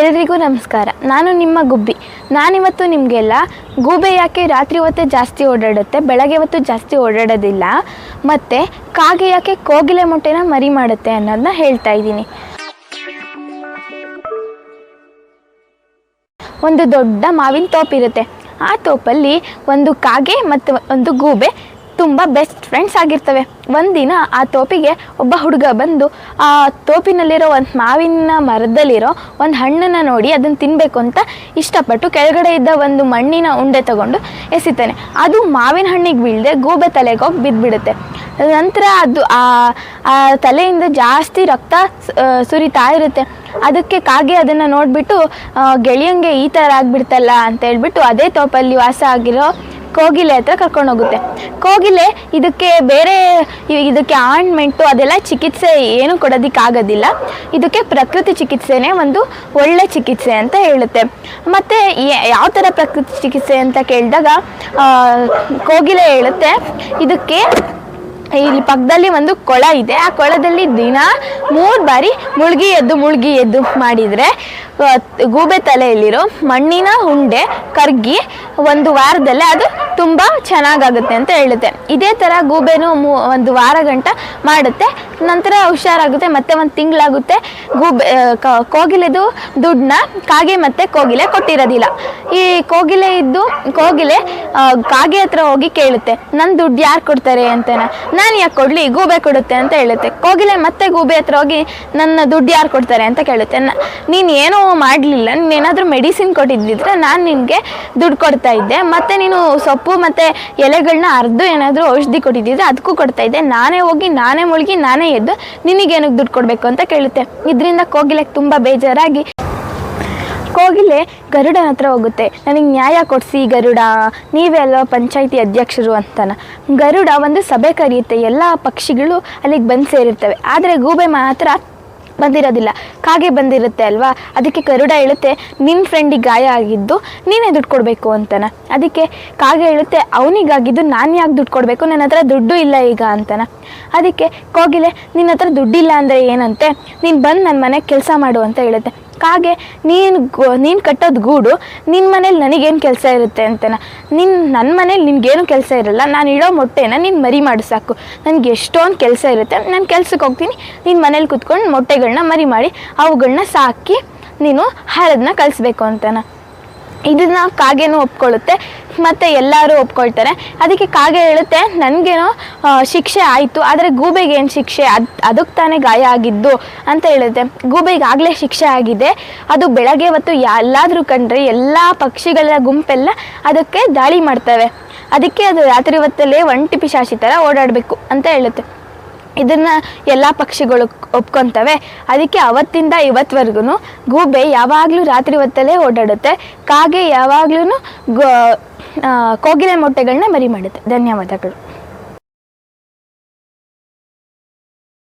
ಎಲ್ರಿಗೂ ನಮಸ್ಕಾರ. ನಾನು ನಿಮ್ಮ ಗುಬ್ಬಿ. ನಾನಿವತ್ತು ನಿಮಗೆಲ್ಲ ಗೂಬೆ ಯಾಕೆ ರಾತ್ರಿ ಹೊತ್ತೇ ಜಾಸ್ತಿ ಓಡಾಡುತ್ತೆ, ಬೆಳಗ್ಗೆ ಹೊತ್ತು ಜಾಸ್ತಿ ಓಡಾಡೋದಿಲ್ಲ, ಮತ್ತು ಕಾಗೆ ಯಾಕೆ ಕೋಗಿಲೆ ಮೊಟ್ಟೆನ ಮರಿ ಮಾಡುತ್ತೆ ಅನ್ನೋದನ್ನ ಹೇಳ್ತಾ ಇದ್ದೀನಿ. ಒಂದು ದೊಡ್ಡ ಮಾವಿನ ತೋಪಿರುತ್ತೆ ಆ ತೋಪಲ್ಲಿ ಒಂದು ಕಾಗೆ ಮತ್ತು ಒಂದು ಗೂಬೆ ತುಂಬ ಬೆಸ್ಟ್ ಫ್ರೆಂಡ್ಸ್ ಆಗಿರ್ತವೆ. ಒಂದಿನ ಆ ತೋಪಿಗೆ ಒಬ್ಬ ಹುಡುಗ ಬಂದು, ಆ ತೋಪಿನಲ್ಲಿರೋ ಒಂದು ಮಾವಿನ ಮರದಲ್ಲಿರೋ ಒಂದು ಹಣ್ಣನ್ನು ನೋಡಿ ಅದನ್ನು ತಿನ್ನಬೇಕು ಅಂತ ಇಷ್ಟಪಟ್ಟು ಕೆಳಗಡೆ ಇದ್ದ ಒಂದು ಮಣ್ಣಿನ ಉಂಡೆ ತಗೊಂಡು ಎಸಿತಾನೆ. ಅದು ಮಾವಿನ ಹಣ್ಣಿಗೆ ಬೀಳದೆ ಗೂಬೆ ತಲೆಗೆ ಹೋಗಿ ಬಿದ್ದುಬಿಡುತ್ತೆ ನಂತರ ಅದು ಆ ತಲೆಯಿಂದ ಜಾಸ್ತಿ ರಕ್ತ ಸುರಿತಾ ಇರುತ್ತೆ. ಅದಕ್ಕೆ ಕಾಗೆ ಅದನ್ನು ನೋಡಿಬಿಟ್ಟು ಗೆಳೆಯಂಗೆ ಈ ಥರ ಆಗಿಬಿಡ್ತಲ್ಲ ಅಂತ ಹೇಳ್ಬಿಟ್ಟು ಅದೇ ತೋಪಲ್ಲಿ ವಾಸ ಆಗಿರೋ ಕೋಗಿಲೆ ಹತ್ರ ಕರ್ಕೊಂಡು ಹೋಗುತ್ತೆ ಕೋಗಿಲೆ ಇದಕ್ಕೆ ಬೇರೆ ಇದಕ್ಕೆ ಆಯಿಂಟ್ಮೆಂಟು ಅದೆಲ್ಲ ಚಿಕಿತ್ಸೆ ಏನು ಕೊಡೋದಕ್ಕಾಗೋದಿಲ್ಲ. ಇದಕ್ಕೆ ಪ್ರಕೃತಿ ಚಿಕಿತ್ಸೆನೇ ಒಂದು ಒಳ್ಳೆ ಚಿಕಿತ್ಸೆ ಅಂತ ಹೇಳುತ್ತೆ. ಮತ್ತು ಯಾವ ಥರ ಪ್ರಕೃತಿ ಚಿಕಿತ್ಸೆ ಅಂತ ಕೇಳಿದಾಗ ಕೋಗಿಲೆ ಹೇಳುತ್ತೆ, ಇದಕ್ಕೆ ಇಲ್ಲಿ ಪಕ್ಕದಲ್ಲಿ ಒಂದು ಕೊಳ ಇದೆ. ಆ ಕೊಳದಲ್ಲಿ ದಿನ ಮೂರು ಬಾರಿ ಮುಳುಗಿ ಎದ್ದು ಮುಳುಗಿ ಎದ್ದು ಮಾಡಿದರೆ ಗೂಬೆ ತಲೆಯಲ್ಲಿರೋ ಮಣ್ಣಿನ ಉಂಡೆ ಕರ್ಗಿ ಒಂದು ವಾರದಲ್ಲೇ ಅದು ತುಂಬ ಚೆನ್ನಾಗಾಗುತ್ತೆ ಅಂತ ಹೇಳುತ್ತೆ. ಇದೇ ಥರ ಗೂಬೆನೂ ಮೂ, ಒಂದು ವಾರ ಗಂಟ ಮಾಡುತ್ತೆ. ನಂತರ ಹುಷಾರಾಗುತ್ತೆ, ಮತ್ತೆ ಒಂದು ತಿಂಗಳಾಗುತ್ತೆ. ಗೂಬೆ ಕೋಗಿಲೆದು ದುಡ್ಡನ್ನ ಕಾಗೆ ಮತ್ತು ಕೋಗಿಲೆ ಕೊಟ್ಟಿರೋದಿಲ್ಲ. ಈ ಕೋಗಿಲೆ ಇದ್ದು, ಕೋಗಿಲೆ ಕಾಗೆ ಹತ್ರ ಹೋಗಿ ಕೇಳುತ್ತೆ ನನ್ನ ದುಡ್ಡು ಯಾರು ಕೊಡ್ತಾರೆ? ಅಂತನ. ನಾನು ಯಾಕೆ ಕೊಡಲಿ, ಗೂಬೆ ಕೊಡುತ್ತೆ ಅಂತ ಹೇಳುತ್ತೆ. ಕೋಗಿಲೆ ಮತ್ತೆ ಗೂಬೆ ಹತ್ರ ಹೋಗಿ, ನನ್ನ ದುಡ್ಡು ಯಾರು ಕೊಡ್ತಾರೆ? ಅಂತ ಕೇಳುತ್ತೆ. ನೀನು ಏನೂ ಮಾಡಲಿಲ್ಲ, ನೀನು ಏನಾದರೂ ಮೆಡಿಸಿನ್ ಕೊಟ್ಟಿದ್ದಿದ್ರೆ ನಾನು ನಿನಗೆ ದುಡ್ಡು ಕೊಡ್ತಾ ಇದ್ದೆ. ಮತ್ತು ನೀನು ಸೊಪ್ಪು ಮತ್ತು ಎಲೆಗಳನ್ನ ಅರ್ಧ ಏನಾದರೂ ಔಷಧಿ ಕೊಟ್ಟಿದ್ದಿದ್ರೆ ಅದಕ್ಕೂ ಕೊಡ್ತಾ ಇದ್ದೆ. ನಾನೇ ಹೋಗಿ, ನಾನೇ ಮುಳುಗಿ, ನಾನೇ ಎದ್ದು ನಿನಗೇನಕ್ಕೆ ದುಡ್ಡು ಕೊಡಬೇಕು ಅಂತ ಕೇಳುತ್ತೆ. ಇದರಿಂದ ಕೋಗಿಲೆಗೆ ತುಂಬ ಬೇಜಾರಾಗಿ ಕೋಗಿಲೆ ಗರುಡನ ಹತ್ರ ಹೋಗುತ್ತೆ. ನನಗೆ ನ್ಯಾಯ ಕೊಡಿಸಿ ಗರುಡ, ನೀವೇ ಅಲ್ವಾ ಪಂಚಾಯಿತಿ ಅಧ್ಯಕ್ಷರು ಅಂತನ. ಗರುಡ ಒಂದು ಸಭೆ ಕರೆಯುತ್ತೆ. ಎಲ್ಲ ಪಕ್ಷಿಗಳು ಅಲ್ಲಿಗೆ ಬಂದು ಸೇರಿರ್ತವೆ. ಆದರೆ ಗೂಬೆ ಮಾತ್ರ ಬಂದಿರೋದಿಲ್ಲ. ಕಾಗೆ ಬಂದಿರುತ್ತೆ ಅಲ್ವಾ? ಅದಕ್ಕೆ ಕರುಡ ಹೇಳುತ್ತೆ ನಿನ್ನ ಫ್ರೆಂಡಿಗೆ ಗಾಯ ಆಗಿದ್ದು ನೀನೇ ದುಡ್ಡು ಕೊಡಬೇಕು ಅಂತಾನೆ. ಅದಕ್ಕೆ ಕಾಗೆ ಹೇಳುತ್ತೆ, ಅವನಿಗಾಗಿದ್ದು ನಾನು ಯಾಕೆ ದುಡ್ಡು ಕೊಡಬೇಕು? ನನ್ನ ಹತ್ರ ದುಡ್ಡು ಇಲ್ಲ ಈಗ ಅಂತಾನೆ. ಅದಕ್ಕೆ ಕೋಗಿಲೆ ನಿನ್ನ ಹತ್ರ ದುಡ್ಡಿಲ್ಲ ಅಂದರೆ ಏನಂತೆ? ನೀನು ಬಂದು ನನ್ನ ಮನೆಗೆ ಕೆಲಸ ಮಾಡು ಅಂತ ಹೇಳುತ್ತೆ. ಕಾಗೆ, ನೀನು ನೀನು ಕಟ್ಟೋದು ಗೂಡು ನಿನ್ನ ಮನೇಲಿ ನನಗೇನು ಕೆಲಸ ಇರುತ್ತೆ ಅಂತನ. ನಿನ್ನ ನನ್ನ ಮನೇಲಿ ನಿನಗೇನು ಕೆಲಸ ಇರಲ್ಲ, ನಾನು ಇಡೋ ಮೊಟ್ಟೆನ ನೀನು ಮರಿ ಮಾಡು ಸಾಕು. ನನಗೆ ಎಷ್ಟೊಂದು ಕೆಲಸ ಇರುತ್ತೆ, ನಾನು ಕೆಲ್ಸಕ್ಕೆ ಹೋಗ್ತೀನಿ. ನಿನ್ನ ಮನೇಲಿ ಕುತ್ಕೊಂಡು ಮೊಟ್ಟೆಗಳನ್ನ ಮರಿ ಮಾಡಿ ಅವುಗಳನ್ನ ಸಾಕಿ, ನೀನು ಹಾರದನ್ನ ಕಲಿಸ್ಬೇಕು ಅಂತಾನ. ಇದನ್ನ ಕಾಗೆನೂ ಒಪ್ಕೊಳ್ಳುತ್ತೆ, ಮತ್ತು ಎಲ್ಲರೂ ಒಪ್ಕೊಳ್ತಾರೆ. ಅದಕ್ಕೆ ಕಾಗೆ ಹೇಳುತ್ತೆ, ನನಗೇನೋ ಶಿಕ್ಷೆ ಆಯಿತು, ಆದರೆ ಗೂಬೆಗೆ ಏನು ಶಿಕ್ಷೆ? ಅದು, ಅದಕ್ಕೆ ತಾನೇ ಗಾಯ ಆಗಿದ್ದು, ಅಂತ ಹೇಳುತ್ತೆ. ಗೂಬೆಗೆ ಆಗಲೇ ಶಿಕ್ಷೆ ಆಗಿದೆ. ಅದು ಬೆಳಗ್ಗೆ ಹೊತ್ತು ಎಲ್ಲಾದರೂ ಕಂಡ್ರೆ ಎಲ್ಲ ಪಕ್ಷಿಗಳ ಗುಂಪೆಲ್ಲ ಅದಕ್ಕೆ ದಾಳಿ ಮಾಡ್ತವೆ. ಅದಕ್ಕೆ ಅದು ರಾತ್ರಿ ಹೊತ್ತಲ್ಲೇ ಒಂಟಿ ಪಿಶಾಚಿ ಥರ ಓಡಾಡಬೇಕು ಅಂತ ಹೇಳುತ್ತೆ. ಇದನ್ನ ಎಲ್ಲ ಪಕ್ಷಿಗಳು ಒಪ್ಕೊಂತವೆ. ಅದಕ್ಕೆ ಅವತ್ತಿಂದ ಇವತ್ವರೆಗೂ ಗೂಬೆ ಯಾವಾಗಲೂ ರಾತ್ರಿ ಹೊತ್ತಲ್ಲೇ ಓಡಾಡುತ್ತೆ. ಕಾಗೆ ಯಾವಾಗ್ಲೂ ಗೋ ಕೋಗಿಲೆ ಮೊಟ್ಟೆಗಳನ್ನ ಮರಿ ಮಾಡುತ್ತೆ ಧನ್ಯವಾದಗಳು.